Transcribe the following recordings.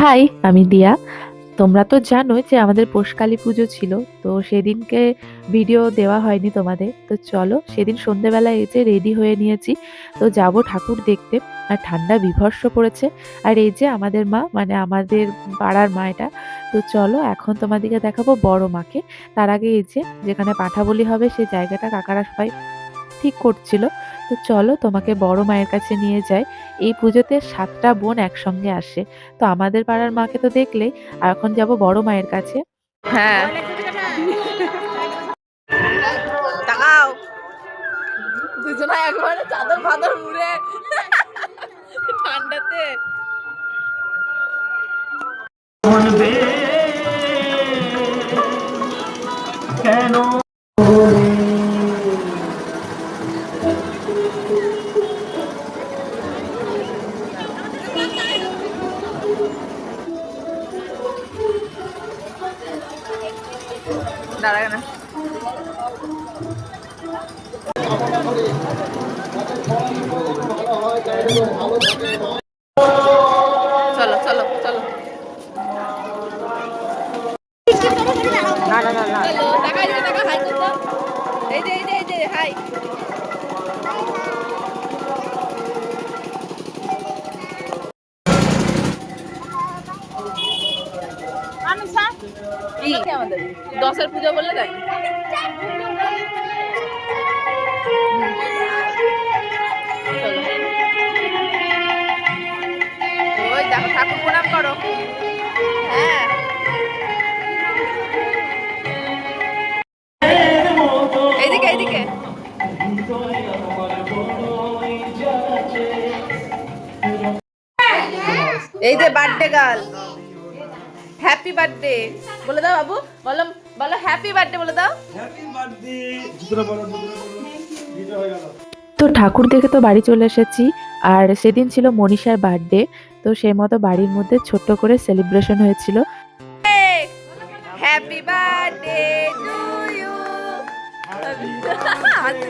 High, আমি দিয়া। তোমরা তো জানোই যে আমাদের পোষকালী পুজো ছিল, তো সেদিনকে ভিডিও দেওয়া হয়নি তোমাদের। তো চলো, সেদিন সন্ধেবেলায় এই যে রেডি হয়ে নিয়েছি, তো যাব ঠাকুর দেখতে। আর ঠান্ডা বিভর্ষ পড়েছে। আর এই যে আমাদের মা মানে আমাদের পাড়ার মা এটা, তো চলো এখন তোমাদেরকে দেখাবো বড় মাকে। তার আগে এই যে যেখানে পাঠা বলি হবে, সেই জায়গাটা কাকারা সবাই ঠিক করছিল। তো চলো তোমাকে বড় মায়ের কাছে নিয়ে যাই। এই পুজোতে সাতটা বোন একসঙ্গে আসে। তো আমাদের পাড়ার মাকে তো দেখলেই আর এখন যাব বড় মায়ের কাছে। হ্যাঁ। তাকাও। দুজনে একবারে চাদর ফাদর মুড়ে। ঠান্ডাতে। দাঁড়া না চলো চলো চলো না না না না টাকা এই যে টাকা হাই করতো এই যে এই যে এই যে হাই কি আমাদের। দশের পুজো বললে তাই। ওই দেখো, ঠাকুর প্রণাম করো। হ্যাঁ। এইদিকে এইদিকে। এই যে বার্থডে গার্ল। হ্যাপি বার্থডে বলে দাও বাবু। বলো বলো হ্যাপি বার্থডে বলে দাও। তো ঠাকুর দেখে তো বাড়ি চলে এসেছি। আর সেদিন ছিল মনীষার বার্থডে তো সেই মতো বাড়ির মধ্যে ছোট্ট করে সেলিব্রেশন হয়েছিল। হ্যাপি বার্থডে টু ইউ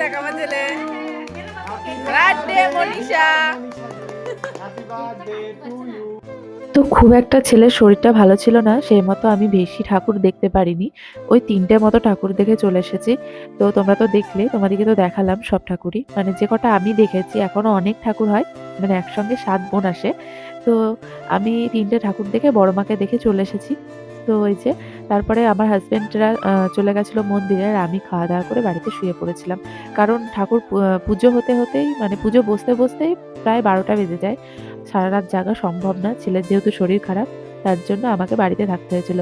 দেখা আমার ছেলে। বার্থডে মনীষা। তো খুব একটা ছেলের শরীরটা ভালো ছিল না, সেই মতো আমি বেশি ঠাকুর দেখতে পারিনি। ওই তিনটে মতো ঠাকুর দেখে চলে এসেছি। তো তোমরা তো দেখলে, তোমাদেরকে তো দেখালাম সব ঠাকুরই। মানে যে কটা আমি দেখেছি এখনও অনেক ঠাকুর হয় মানে একসঙ্গে সাত বোন আসে। তো আমি তিনটে ঠাকুর দেখে বড় মাকে দেখে চলে এসেছি। তো হয়েছে তারপরে আমার হাজব্যান্ডরা চলে গেছিল মন্দিরে আর আমি খাওয়া দাওয়া করে বাড়িতে শুয়ে পড়েছিলাম। কারণ ঠাকুর পুজো হতে হতেই মানে পুজো বসতে বসতেই প্রায় বারোটা বেজে যায়। সারা রাত জাগা সম্ভব না, ছেলের যেহেতু শরীর খারাপ, তার জন্য আমাকে বাড়িতে থাকতে হয়েছিল।